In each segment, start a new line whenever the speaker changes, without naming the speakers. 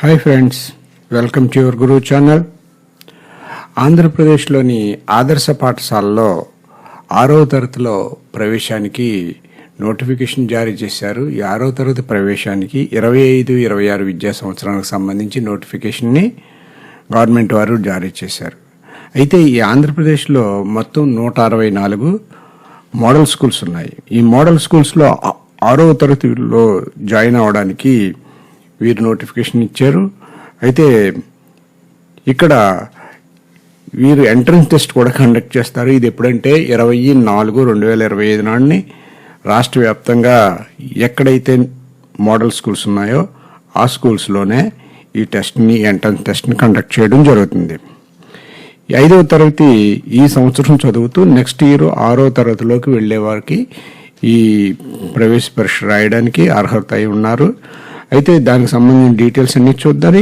Hi friends welcome to your Guru channel ఆంధ్రప్రదేశ్లోని ఆదర్శ పాఠశాలలో ఆరవ తరగతిలో ప్రవేశానికి నోటిఫికేషన్ జారీ చేశారు. ఈ ఆరవ తరగతి ప్రవేశానికి ఇరవై ఐదు ఇరవై ఆరు విద్యా సంవత్సరానికి సంబంధించి నోటిఫికేషన్ని గవర్నమెంట్ వారు జారీ చేశారు. అయితే ఈ ఆంధ్రప్రదేశ్లో మొత్తం నూట అరవై నాలుగు మోడల్ స్కూల్స్ ఉన్నాయి. ఈ మోడల్ స్కూల్స్లో ఆరో ఆరవ తరగతిలో జాయిన్ అవ్వడానికి వీరు నోటిఫికేషన్ ఇచ్చారు. అయితే ఇక్కడ వీరు ఎంట్రన్స్ టెస్ట్ కూడా కండక్ట్ చేస్తారు. ఇది ఎప్పుడంటే ఇరవై నాలుగు రెండు వేల ఇరవై ఐదు నాడిని రాష్ట్ర వ్యాప్తంగా ఎక్కడైతే మోడల్ స్కూల్స్ ఉన్నాయో ఆ స్కూల్స్లోనే ఈ టెస్ట్ని ఎంట్రన్స్ టెస్ట్ని కండక్ట్ చేయడం జరుగుతుంది. ఐదవ తరగతి ఈ సంవత్సరం చదువుతూ నెక్స్ట్ ఇయర్ ఆరో తరగతిలోకి వెళ్ళే వారికి ఈ ప్రవేశ పరీక్ష రాయడానికి అర్హత అయి ఉన్నారు. అయితే దానికి సంబంధించిన డీటెయిల్స్ అన్ని చూద్దాం.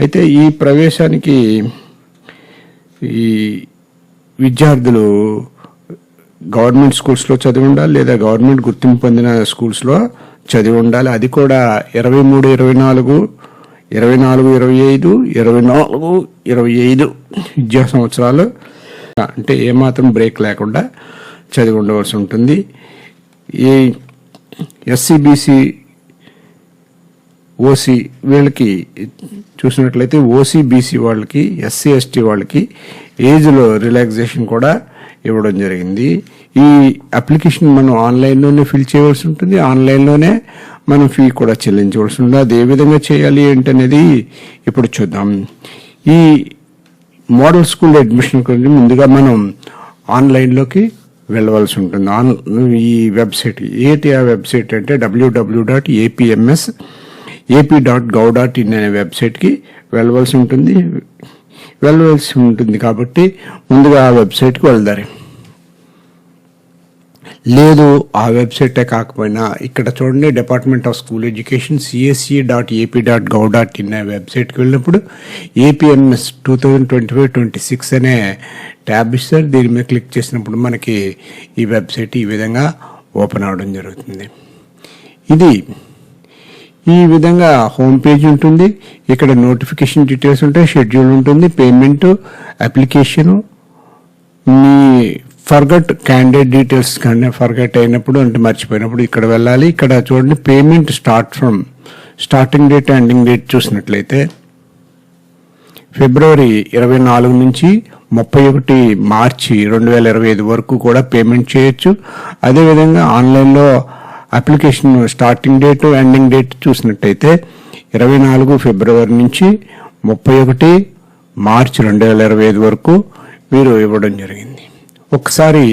అయితే ఈ ప్రవేశానికి ఈ విద్యార్థులు గవర్నమెంట్ స్కూల్స్లో చదివి ఉండాలి లేదా గవర్నమెంట్ గుర్తింపు పొందిన స్కూల్స్లో చదివి ఉండాలి. అది కూడా ఇరవై మూడు ఇరవై నాలుగు ఇరవై నాలుగు ఇరవై ఐదు ఇరవై నాలుగు ఇరవై ఐదు విద్యా సంవత్సరాలు. అంటే ఏమాత్రం బ్రేక్ లేకుండా చదివి ఉండవలసి ఉంటుంది. ఈ ఎస్సీబీసీ ఓసీ వీళ్ళకి చూసినట్లయితే ఓసీ బీసీ వాళ్ళకి ఎస్సీ ఎస్టీ వాళ్ళకి ఏజ్లో రిలాక్సేషన్ కూడా ఇవ్వడం జరిగింది. ఈ అప్లికేషన్ మనం ఆన్లైన్లోనే ఫిల్ చేయవలసి ఉంటుంది. ఆన్లైన్లోనే మనం ఫీ కూడా చెల్లించవలసి ఉంటుంది. అది ఏ విధంగా చేయాలి ఏంటనేది ఇప్పుడు చూద్దాం. ఈ మోడల్ స్కూల్ అడ్మిషన్ గురించి ముందుగా మనం ఆన్లైన్లోకి వెళ్ళవలసి ఉంటుంది. ఆన్ ఈ వెబ్సైట్ ఏటి ఆ వెబ్సైట్ అంటే WWW dot APMS AP dot gov dot in అనే వెబ్సైట్కి వెళ్ళవలసి ఉంటుంది. వెళ్ళవలసి ఉంటుంది కాబట్టి ముందుగా ఆ వెబ్సైట్కి వెళ్దారు లేదు ఆ వెబ్సైటే కాకపోయినా ఇక్కడ చూడండి department of school education CSC dot AP dot gov dot in అనే వెబ్సైట్కి వెళ్ళినప్పుడు APMS two thousand twenty five twenty six అనే ట్యాబ్ ఇస్తారు. దీని మీద క్లిక్ చేసినప్పుడు మనకి ఈ వెబ్సైట్ ఈ విధంగా ఓపెన్ అవడం జరుగుతుంది. ఇది ఈ విధంగా హోమ్ పేజ్ ఉంటుంది. ఇక్కడ నోటిఫికేషన్ డీటెయిల్స్ ఉంటాయి షెడ్యూల్ ఉంటుంది పేమెంట్ అప్లికేషను మీ ఫర్గట్ క్యాండిడేట్ డీటెయిల్స్ కానీ ఫర్గట్ అయినప్పుడు అంటే మర్చిపోయినప్పుడు ఇక్కడ వెళ్ళాలి. ఇక్కడ చూడండి payment start from starting date ending date చూసినట్లయితే ఫిబ్రవరి ఇరవై నాలుగు నుంచి ముప్పై ఒకటి మార్చి రెండు వేల ఇరవై ఐదు వరకు కూడా పేమెంట్ చేయొచ్చు. అదేవిధంగా ఆన్లైన్లో application starting date ending date చూసినట్టయితే ఇరవై నాలుగు ఫిబ్రవరి నుంచి ముప్పై ఒకటి మార్చి రెండు వేల ఇరవై ఐదు వరకు మీరు ఇవ్వడం జరిగింది. ఒకసారి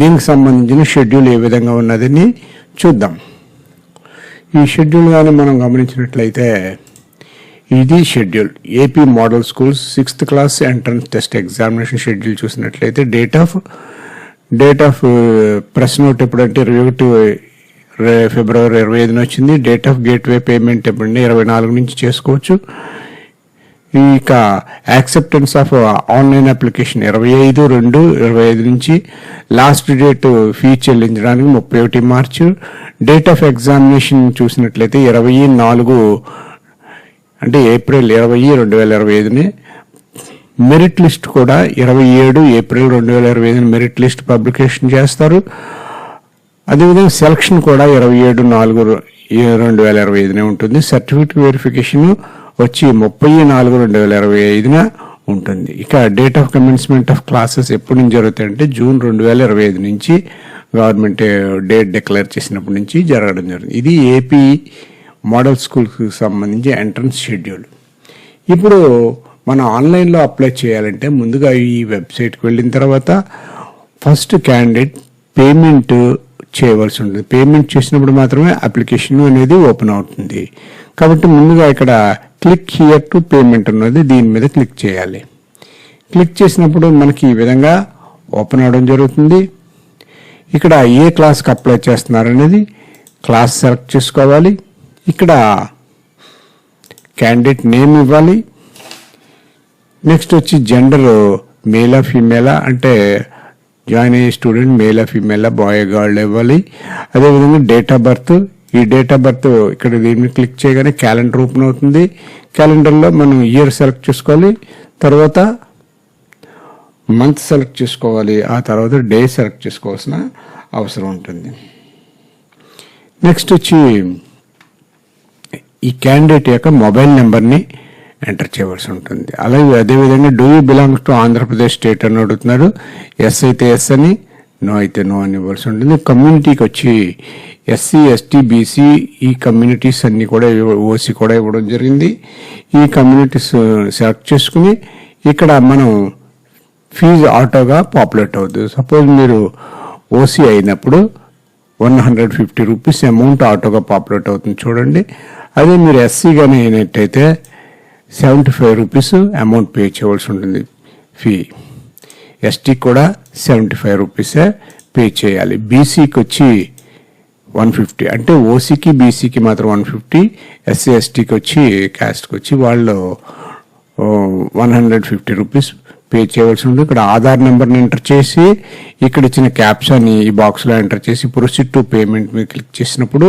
దీనికి సంబంధించిన షెడ్యూల్ ఏ విధంగా ఉన్నదని చూద్దాం. ఈ షెడ్యూల్ కానీ మనం గమనించినట్లయితే ఇది schedule. AP model schools sixth class entrance test examination schedule చూసినట్లయితే date of date of press note ఎప్పుడంటే ఇరవై ఒకటి ఫిబ్రవరి ఇరవై ఐదున వచ్చింది. డేట్ ఆఫ్ గేట్వే పేమెంట్ ఇవ్వండి ఇరవై నాలుగు నుంచి చేసుకోవచ్చు. ఇక యాక్సెప్టెన్స్ ఆఫ్ ఆన్లైన్ అప్లికేషన్ ఇరవై ఐదు రెండు ఇరవై ఐదు నుంచి లాస్ట్ డేట్ ఫీ చెల్లించడానికి ముప్పై ఒకటి మార్చు. డేట్ ఆఫ్ ఎగ్జామినేషన్ చూసినట్లయితే ఇరవై నాలుగు అంటే ఏప్రిల్ ఇరవై రెండు వేల ఇరవై ఐదుని. మెరిట్ లిస్ట్ కూడా ఇరవై ఏడు ఏప్రిల్ రెండు వేల ఇరవై ఐదుని మెరిట్ లిస్ట్ పబ్లికేషన్ చేస్తారు. అదేవిధంగా సెలక్షన్ కూడా ఇరవై ఏడు నాలుగు రెండు వేల ఇరవై ఐదునే ఉంటుంది. సర్టిఫికేట్ వెరిఫికేషన్ వచ్చి ముప్పై నాలుగు రెండు వేల ఇరవై ఐదున ఉంటుంది. ఇక date of commencement of classes ఎప్పటి నుంచి జరుగుతాయంటే జూన్ రెండు వేల ఇరవై ఐదు నుంచి గవర్నమెంట్ డేట్ డిక్లేర్ చేసినప్పటి నుంచి జరగడం జరుగుతుంది. ఇది ఏపీ మోడల్ స్కూల్కి సంబంధించి ఎంట్రన్స్ షెడ్యూల్ ఇప్పుడు మనం ఆన్లైన్లో అప్లై చేయాలంటే ముందుగా ఈ వెబ్సైట్కి వెళ్ళిన తర్వాత ఫస్ట్ క్యాండిడేట్ పేమెంట్ చేయవలసి ఉంటుంది. పేమెంట్ చేసినప్పుడు మాత్రమే అప్లికేషన్ అనేది ఓపెన్ అవుతుంది. కాబట్టి ముందుగా ఇక్కడ క్లిక్ హియర్ టు పేమెంట్ ఉన్నది దీని మీద క్లిక్ చేయాలి. క్లిక్ చేసినప్పుడు మనకి ఈ విధంగా ఓపెన్ అవడం జరుగుతుంది. ఇక్కడ ఏ క్లాస్కి అప్లై చేస్తున్నారనేది క్లాస్ సెలెక్ట్ చేసుకోవాలి. ఇక్కడ క్యాండిడేట్ నేమ్ ఇవ్వాలి. నెక్స్ట్ వచ్చి జెండర్ మేలా ఫీమేలా అంటే జాయిన్ అయ్యే స్టూడెంట్ మేల్ ఫీమేలా బాయ్ గర్ల్ ఇవ్వాలి అదేవిధంగా డేట్ ఆఫ్ బర్త్. ఈ డేట్ ఆఫ్ బర్త్ ఇక్కడ దీన్ని క్లిక్ చేయగానే క్యాలెండర్ ఓపెన్ అవుతుంది. క్యాలెండర్లో మనం ఇయర్ సెలెక్ట్ చేసుకోవాలి. తర్వాత మంత్ సెలెక్ట్ చేసుకోవాలి. ఆ తర్వాత డే సెలెక్ట్ చేసుకోవాల్సిన అవసరం ఉంటుంది. నెక్స్ట్ వచ్చి ఈ క్యాండిడేట్ యొక్క మొబైల్ నెంబర్ని ఎంటర్ చేయవలసి ఉంటుంది. అలాగే అదేవిధంగా do you belong to Andhra Pradesh state అని అడుగుతున్నారు. ఎస్ అయితే ఎస్ అని నో అయితే నో అని ఇవ్వాల్సి ఉంటుంది. కమ్యూనిటీకి వచ్చి ఎస్సీ ఎస్టీ బీసీ ఈ కమ్యూనిటీస్ అన్ని కూడా ఓసీ కూడా ఇవ్వడం జరిగింది. ఈ కమ్యూనిటీస్ సెలెక్ట్ uh, చేసుకుని ఇక్కడ మనం ఫీజు ఆటోగా పాపులేట్ అవుతుంది. సపోజ్ మీరు ఓసీ అయినప్పుడు one hundred fifty rupees amount ఆటోగా populate అవుతుంది. చూడండి. అదే మీరు ఎస్సీ కానీ అయినట్టయితే seventy five rupees amount pay చేయవలసి ఉంటుంది. ఫీ ఎస్టీకి కూడా సెవెంటీ ఫైవ్ రూపీసే పే చేయాలి. బీసీకి వచ్చి వన్ ఫిఫ్టీ. అంటే ఓసీకి బీసీకి మాత్రం వన్ ఫిఫ్టీ. ఎస్సీ ఎస్టీకి వచ్చి క్యాస్ట్కి వచ్చి వాళ్ళు one hundred fifty rupees pay చేయవలసి ఉంటుంది ఇక్కడ ఆధార్ నెంబర్ని ఎంటర్ చేసి ఇక్కడ ఇచ్చిన క్యాప్షన్ ఈ బాక్స్లో ఎంటర్ చేసి ప్రొసీడ్ టు పేమెంట్ మీద క్లిక్ చేసినప్పుడు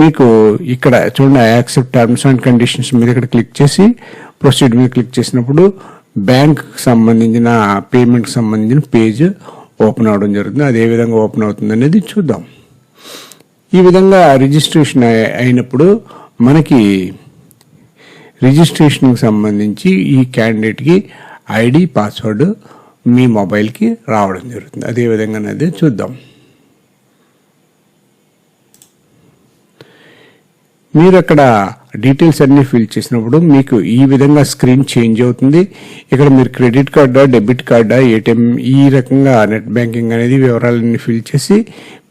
మీకు ఇక్కడ చూడండి యాక్సెప్ట్ టర్మ్స్ అండ్ కండిషన్స్ మీద ఇక్కడ క్లిక్ చేసి ప్రొసీడ్ మీద క్లిక్ చేసినప్పుడు బ్యాంక్ సంబంధించిన పేమెంట్కి సంబంధించిన పేజ్ ఓపెన్ అవడం జరుగుతుంది. అది ఏ విధంగా ఓపెన్ అవుతుంది అనేది చూద్దాం. ఈ విధంగా రిజిస్ట్రేషన్ అయినప్పుడు మనకి రిజిస్ట్రేషన్కి సంబంధించి ఈ క్యాండిడేట్కి ఐడి పాస్వర్డ్ మీ మొబైల్కి రావడం జరుగుతుంది. అదే విధంగా అనేది చూద్దాం. మీరు అక్కడ డీటెయిల్స్ అన్ని ఫిల్ చేసినప్పుడు మీకు ఈ విధంగా స్క్రీన్ చేంజ్ అవుతుంది. ఇక్కడ మీరు క్రెడిట్ కార్డా డెబిట్ కార్డా ఏటీఎం ఈ రకంగా నెట్ బ్యాంకింగ్ అనేది వివరాలన్నీ ఫిల్ చేసి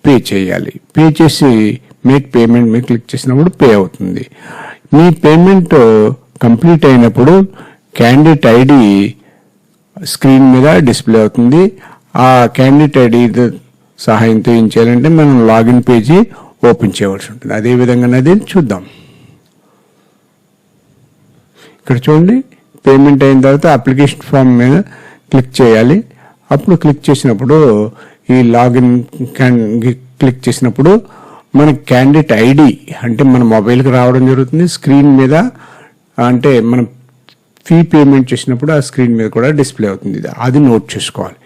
పే చేయాలి. పే చేసి మేక్ పేమెంట్ మీద క్లిక్ చేసినప్పుడు పే అవుతుంది. మీ పేమెంట్ కంప్లీట్ అయినప్పుడు క్యాండిడేట్ ఐడి స్క్రీన్ మీద డిస్ప్లే అవుతుంది. ఆ క్యాండిడేట్ ఐడి సహాయంతో ఏం చేయాలంటే మనం లాగిన్ పేజీ ఓపెన్ చేయవలసి ఉంటుంది. అదే విధంగానది చూద్దాం. ఇక్కడ చూడండి పేమెంట్ అయిన తర్వాత అప్లికేషన్ ఫామ్ మీద క్లిక్ చేయాలి. అప్పుడు క్లిక్ చేసినప్పుడు ఈ లాగిన్ క్లిక్ చేసినప్పుడు మన క్యాండిడేట్ ఐడి అంటే మన మొబైల్కి రావడం జరుగుతుంది. స్క్రీన్ మీద అంటే మనం ఫీ పేమెంట్ చేసినప్పుడు ఆ స్క్రీన్ మీద కూడా డిస్ప్లే అవుతుంది అది నోట్ చేసుకోవాలి.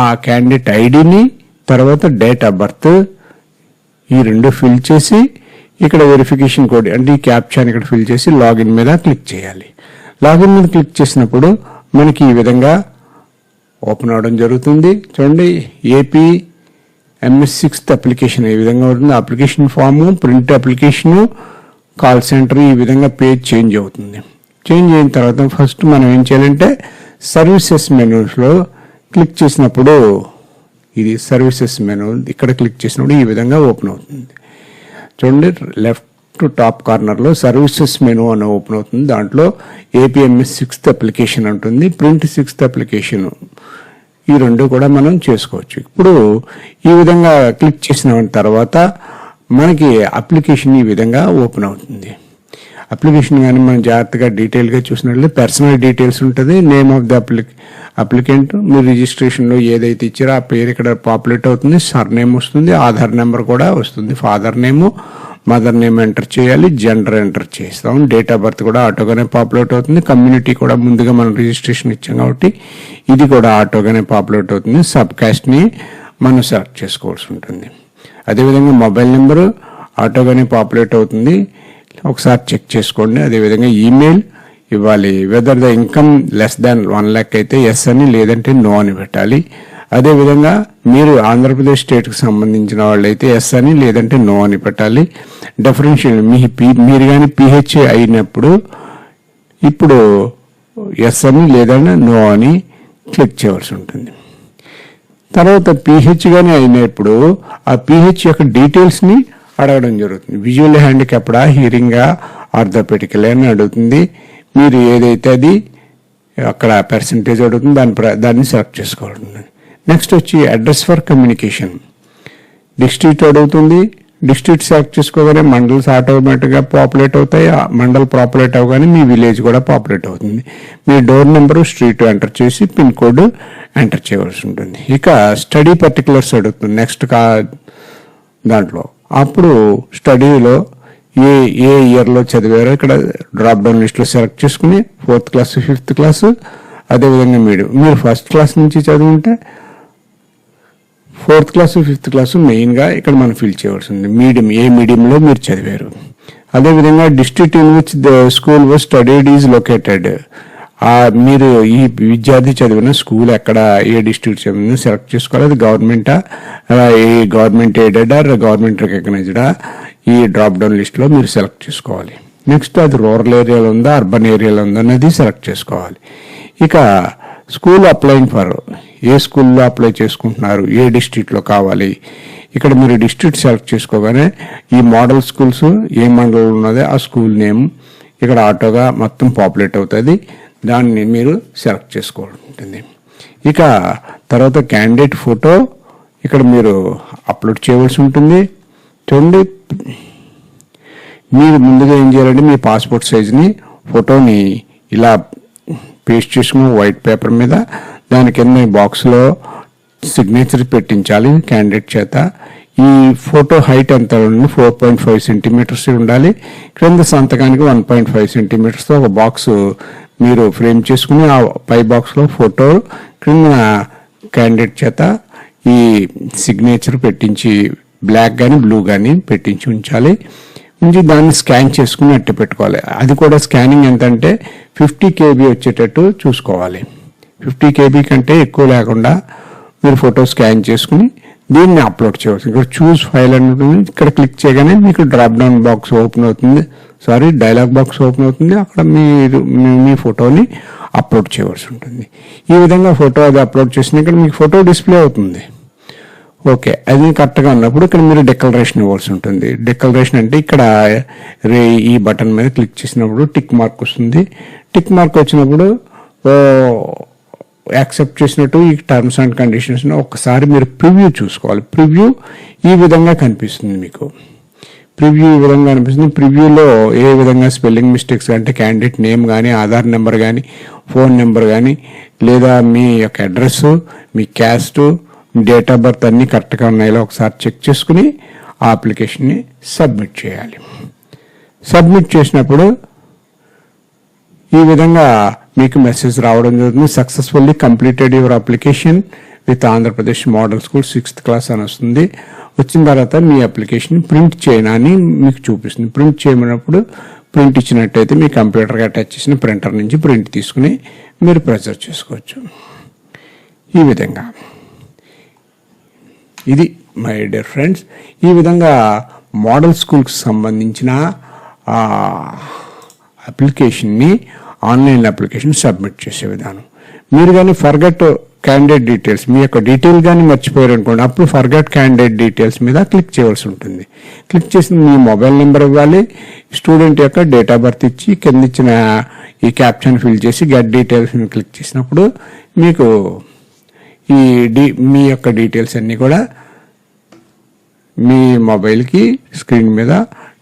ఆ క్యాండిడేట్ ఐడిని తర్వాత డేట్ ఆఫ్ బర్త్ ఈ రెండు ఫిల్ చేసి ఇక్కడ వెరిఫికేషన్ కోడ్ అంటే ఈ క్యాప్చాన్ ఇక్కడ ఫిల్ చేసి లాగిన్ మీద క్లిక్ చేయాలి. లాగిన్ మీద క్లిక్ చేసినప్పుడు మనకి ఈ విధంగా ఓపెన్ అవడం జరుగుతుంది. చూడండి ఏపీ ఎంఎస్ సిక్స్త్ అప్లికేషన్ ఏ విధంగా ఉంటుంది application form print application call center ఈ విధంగా పేజ్ చేంజ్ అవుతుంది. చేంజ్ అయిన తర్వాత ఫస్ట్ మనం ఏం చేయాలంటే సర్వీసెస్ మెనూస్లో క్లిక్ చేసినప్పుడు ఇది సర్వీసెస్ మెనూ ఇక్కడ క్లిక్ చేసినప్పుడు ఈ విధంగా ఓపెన్ అవుతుంది. చూడండి లెఫ్ట్ టు టాప్ కార్నర్లో సర్వీసెస్ మెనూ అని ఓపెన్ అవుతుంది. దాంట్లో ఏపీఎంఎస్ సిక్స్త్ అప్లికేషన్ ఉంటుంది ప్రింట్ సిక్స్త్ అప్లికేషన్. ఈ రెండు కూడా మనం చేసుకోవచ్చు. ఇప్పుడు ఈ విధంగా క్లిక్ చేసిన తర్వాత మనకి అప్లికేషన్ ఈ విధంగా ఓపెన్ అవుతుంది. అప్లికేషన్ కానీ మనం జాగ్రత్తగా డీటెయిల్గా చూసినట్లయితే పర్సనల్ డీటెయిల్స్ ఉంటుంది నేమ్ ఆఫ్ ది అప్లి అప్లికెంట్ మీ రిజిస్ట్రేషన్లో ఏదైతే ఇచ్చారో ఆ పేరు ఇక్కడ పాపులేట్ అవుతుంది సర్ నేమ్ వస్తుంది ఆధార్ నెంబర్ కూడా వస్తుంది. Father name mother name enter చేయాలి జెండర్ ఎంటర్ చేస్తాం. డేట్ ఆఫ్ బర్త్ కూడా ఆటోగానే పాపులేట్ అవుతుంది. కమ్యూనిటీ కూడా ముందుగా మనం రిజిస్ట్రేషన్ ఇచ్చాం కాబట్టి ఇది కూడా ఆటోగానే పాపులేట్ అవుతుంది. సబ్ కాస్ట్ని మనం సెలెక్ట్ చేసుకోవాల్సి ఉంటుంది. అదేవిధంగా మొబైల్ నెంబరు ఆటోగానే పాపులేట్ అవుతుంది. ఒకసారి చెక్ చేసుకోండి. అదేవిధంగా ఈమెయిల్ ఇవ్వాలి. Whether the income less than one lakh అయితే ఎస్ అని లేదంటే నో అని పెట్టాలి. అదేవిధంగా మీరు ఆంధ్రప్రదేశ్ స్టేట్కి సంబంధించిన వాళ్ళైతే ఎస్ అని లేదంటే నో అని పెట్టాలి. డెఫరెన్షియల్ మీ పి- మీరు కానీ పిహెచ్ఏ అయినప్పుడు ఇప్పుడు ఎస్ అని లేదంటే నో అని క్లిక్ చేయవలసి ఉంటుంది. తర్వాత పిహెచ్ కానీ అయినప్పుడు ఆ పీహెచ్ యొక్క డీటెయిల్స్ని అడగడం జరుగుతుంది. విజువల్ హ్యాండిక్యాప్డా హీరింగా ఆర్థోపెటికల్ అని అడుగుతుంది. మీరు ఏదైతే అది అక్కడ పర్సంటేజ్ అడుగుతుంది దాని ప్ర- దాన్ని సెలెక్ట్ చేసుకోవడం నెక్స్ట్ వచ్చి అడ్రస్ ఫర్ కమ్యూనికేషన్ డిస్ట్రిక్ట్ అడుగుతుంది. డిస్ట్రిక్ట్ సెలెక్ట్ చేసుకోగానే మండల్స్ ఆటోమేటిక్గా పాపులేట్ అవుతాయి. ఆ మండల్ పాపులేట్ అవగానే మీ విలేజ్ కూడా పాపులేట్ అవుతుంది. మీ డోర్ నెంబరు స్ట్రీట్ ఎంటర్ చేసి పిన్ కోడ్ ఎంటర్ చేయవలసి ఉంటుంది. ఇక స్టడీ పర్టికులర్స్ అడుగుతుంది. నెక్స్ట్ కా దాంట్లో. అప్పుడు స్టడీలో ఏ ఏ ఇయర్లో చదివారో ఇక్కడ డ్రాప్ డౌన్ లిస్ట్లో సెలెక్ట్ చేసుకుని ఫోర్త్ క్లాస్ ఫిఫ్త్ క్లాసు అదేవిధంగా మీడియం మీరు ఫస్ట్ క్లాస్ నుంచి చదువుంటే ఫోర్త్ క్లాసు ఫిఫ్త్ క్లాసు మెయిన్గా ఇక్కడ మనం ఫిల్ చేయవలసి ఉంది మీడియం ఏ మీడియంలో మీరు చదివారు. అదేవిధంగా district in which the school was studied is located. మీరు ఈ విద్యార్థి చదివిన స్కూల్ ఎక్కడ ఏ డిస్ట్రిక్ట్ చదివిన సెలెక్ట్ చేసుకోవాలి. అది గవర్నమెంటా? ఏ గవర్నమెంట్ ఎయిడెడా గవర్నమెంట్ రికగ్నైజ్డా? ఈ డ్రాప్ డౌన్ లిస్ట్లో మీరు సెలెక్ట్ చేసుకోవాలి. నెక్స్ట్ అది రూరల్ ఏరియాలో ఉందా అర్బన్ ఏరియాలో ఉందా అనేది సెలెక్ట్ చేసుకోవాలి. ఇక స్కూల్ అప్లైయింగ్ ఫర్ ఏ స్కూల్లో అప్లై చేసుకుంటున్నారు ఏ డిస్ట్రిక్ట్లో కావాలి? ఇక్కడ మీరు డిస్ట్రిక్ట్ సెలెక్ట్ చేసుకోగానే ఈ మోడల్ స్కూల్స్ ఏ మండలంలో ఉన్నదో ఆ స్కూల్ నేమ్. ఇక్కడ ఆటోగా మొత్తం పాపులేట్ అవుతుంది. దాన్ని మీరు సెలెక్ట్ చేసుకోవాలి ఉంటుంది. ఇక తర్వాత క్యాండిడేట్ ఫోటో ఇక్కడ మీరు అప్లోడ్ చేయవలసి ఉంటుంది. చూడండి. మీరు ముందుగా ఏం చేయాలంటే మీ పాస్పోర్ట్ సైజ్ని ఫోటోని ఇలా పేస్ట్ చేసుకుని వైట్ పేపర్ మీద దాని కింద బాక్స్లో సిగ్నేచర్ పెట్టించాలి క్యాండిడేట్ చేత. ఈ ఫోటో హైట్ ఎంత ఉండాలి? ఫోర్ పాయింట్ ఫైవ్ సెంటీమీటర్స్ ఉండాలి. క్రింద సంతకానికి వన్ పాయింట్ ఫైవ్ సెంటీమీటర్స్తో ఒక బాక్స్ మీరు ఫ్రేమ్ చేసుకుని ఆ పై బాక్స్లో ఫోటో క్రింద క్యాండిడేట్ చేత ఈ సిగ్నేచర్ పెట్టించి బ్లాక్ కానీ బ్లూ కానీ పెట్టించి ఉంచాలి. ఉంచి దాన్ని స్కాన్ చేసుకుని అట్టు పెట్టుకోవాలి. అది కూడా స్కానింగ్ ఎంత అంటే ఫిఫ్టీ కేబీ వచ్చేటట్టు చూసుకోవాలి. ఫిఫ్టీ కేబీ కంటే ఎక్కువ లేకుండా మీరు ఫోటో స్కాన్ చేసుకుని దీన్ని అప్లోడ్ చేయవచ్చు. ఇక్కడ చూస్ ఫైల్ అని ఉంటుంది. ఇక్కడ క్లిక్ చేయగానే మీకు డ్రాప్ డౌన్ బాక్స్ ఓపెన్ అవుతుంది. సారీ డైలాగ్ బాక్స్ ఓపెన్ అవుతుంది. అక్కడ మీరు మీ- మీ ఫోటోని అప్లోడ్ చేయవలసి ఉంటుంది. ఈ విధంగా ఫోటో అది అప్లోడ్ చేసిన ఇక్కడ మీకు ఫోటో డిస్ప్లే అవుతుంది. ఓకే అది కరెక్ట్గా ఉన్నప్పుడు ఇక్కడ మీరు డెకలరేషన్ ఇవ్వాల్సి ఉంటుంది. డెకలరేషన్ అంటే ఇక్కడ రే ఈ బటన్ మీద క్లిక్ చేసినప్పుడు టిక్ మార్క్ వస్తుంది. టిక్ మార్క్ వచ్చినప్పుడు యాక్సెప్ట్ చేసినట్టు ఈ టర్మ్స్ అండ్ కండిషన్స్ ఒకసారి మీరు ప్రివ్యూ చూసుకోవాలి. ప్రివ్యూ ఈ విధంగా కనిపిస్తుంది మీకు. ప్రివ్యూ ఈ విధంగా కనిపిస్తుంది. ప్రివ్యూలో ఏ విధంగా స్పెల్లింగ్ మిస్టేక్స్ అంటే క్యాండిడేట్ నేమ్ కానీ ఆధార్ నెంబర్ కానీ ఫోన్ నెంబర్ కానీ లేదా మీ యొక్క అడ్రస్ మీ క్యాస్ట్ డేట్ ఆఫ్ బర్త్ అన్నీ కరెక్ట్గా ఉన్నాయో ఒకసారి చెక్ చేసుకుని ఆ అప్లికేషన్ని సబ్మిట్ చేయాలి. సబ్మిట్ చేసినప్పుడు ఈ విధంగా మీకు మెసేజ్ రావడం జరుగుతుంది. Successfully completed your application with Andhra Pradesh model school sixth class అని వస్తుంది. వచ్చిన తర్వాత మీ అప్లికేషన్ ప్రింట్ చేయనని మీకు చూపిస్తుంది. ప్రింట్ చేయమన్నప్పుడు ప్రింట్ ఇచ్చినట్టయితే మీ కంప్యూటర్కి అటాచ్ చేసిన ప్రింటర్ నుంచి ప్రింట్ తీసుకుని మీరు ప్రెజర్ చేసుకోవచ్చు. ఈ విధంగా. ఇది మై డియర్ ఫ్రెండ్స్ ఈ విధంగా మోడల్ స్కూల్కి సంబంధించిన అప్లికేషన్ని ఆన్లైన్ అప్లికేషన్ సబ్మిట్ చేసే విధానం. మీరు కానీ ఫర్గట్ క్యాండిడేట్ డీటెయిల్స్ మీ యొక్క డీటెయిల్ కానీ మర్చిపోయారు అనుకోండి అప్పుడు ఫర్గట్ క్యాండిడేట్ డీటెయిల్స్ మీద క్లిక్ చేయవలసి ఉంటుంది. క్లిక్ చేసి మీ మొబైల్ నెంబర్ ఇవ్వాలి స్టూడెంట్ యొక్క డేట్ ఆఫ్ బర్త్ ఇచ్చి కింద ఇచ్చిన ఈ క్యాప్షన్ ఫిల్ చేసి గెట్ డీటెయిల్స్ క్లిక్ చేసినప్పుడు మీకు ఈ డీ మీ యొక్క డీటెయిల్స్ అన్నీ కూడా మీ మొబైల్కి స్క్రీన్ మీద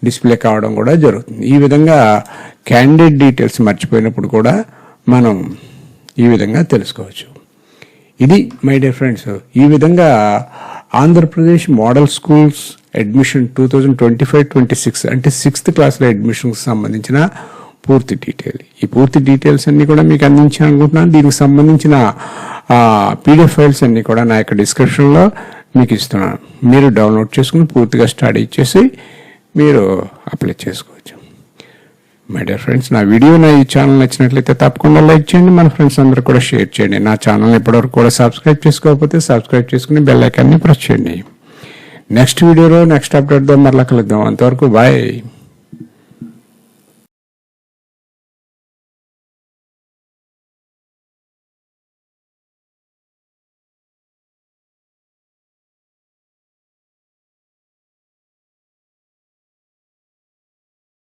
డిస్ప్లే కావడం కూడా జరుగుతుంది. ఈ విధంగా క్యాండిడేట్ డీటెయిల్స్ మర్చిపోయినప్పుడు కూడా మనం ఈ విధంగా తెలుసుకోవచ్చు. ఇది మై డియర్ ఫ్రెండ్స్ ఈ విధంగా Andhra Pradesh model schools admission two thousand twenty five twenty six అంటే సిక్స్త్ క్లాస్లో అడ్మిషన్కి సంబంధించిన పూర్తి డీటెయిల్ ఈ పూర్తి డీటెయిల్స్ అన్నీ కూడా మీకు అందించాను అనుకుంటున్నాను. దీనికి సంబంధించిన పీడిఎఫ్ ఫైల్స్ అన్నీ కూడా నా యొక్క డిస్క్రిప్షన్లో మీకు ఇస్తున్నాను. మీరు డౌన్లోడ్ చేసుకుని పూర్తిగా స్టడీ చేసి మీరు అప్లై చేసుకోవచ్చు. మై డియర్ ఫ్రెండ్స్ నా వీడియో నా ఈ ఛానల్ నచ్చినట్లయితే తప్పకుండా లైక్ చేయండి. మన ఫ్రెండ్స్ అందరూ కూడా షేర్ చేయండి. నా ఛానల్ ఇప్పటివరకు కూడా సబ్స్క్రైబ్ చేసుకోకపోతే సబ్స్క్రైబ్ చేసుకుని బెల్ ఐకాన్ని ప్రెస్ చేయండి. నెక్స్ట్ వీడియోలో నెక్స్ట్ అప్డేట్తో మరలా కలుద్దాం. అంతవరకు బాయ్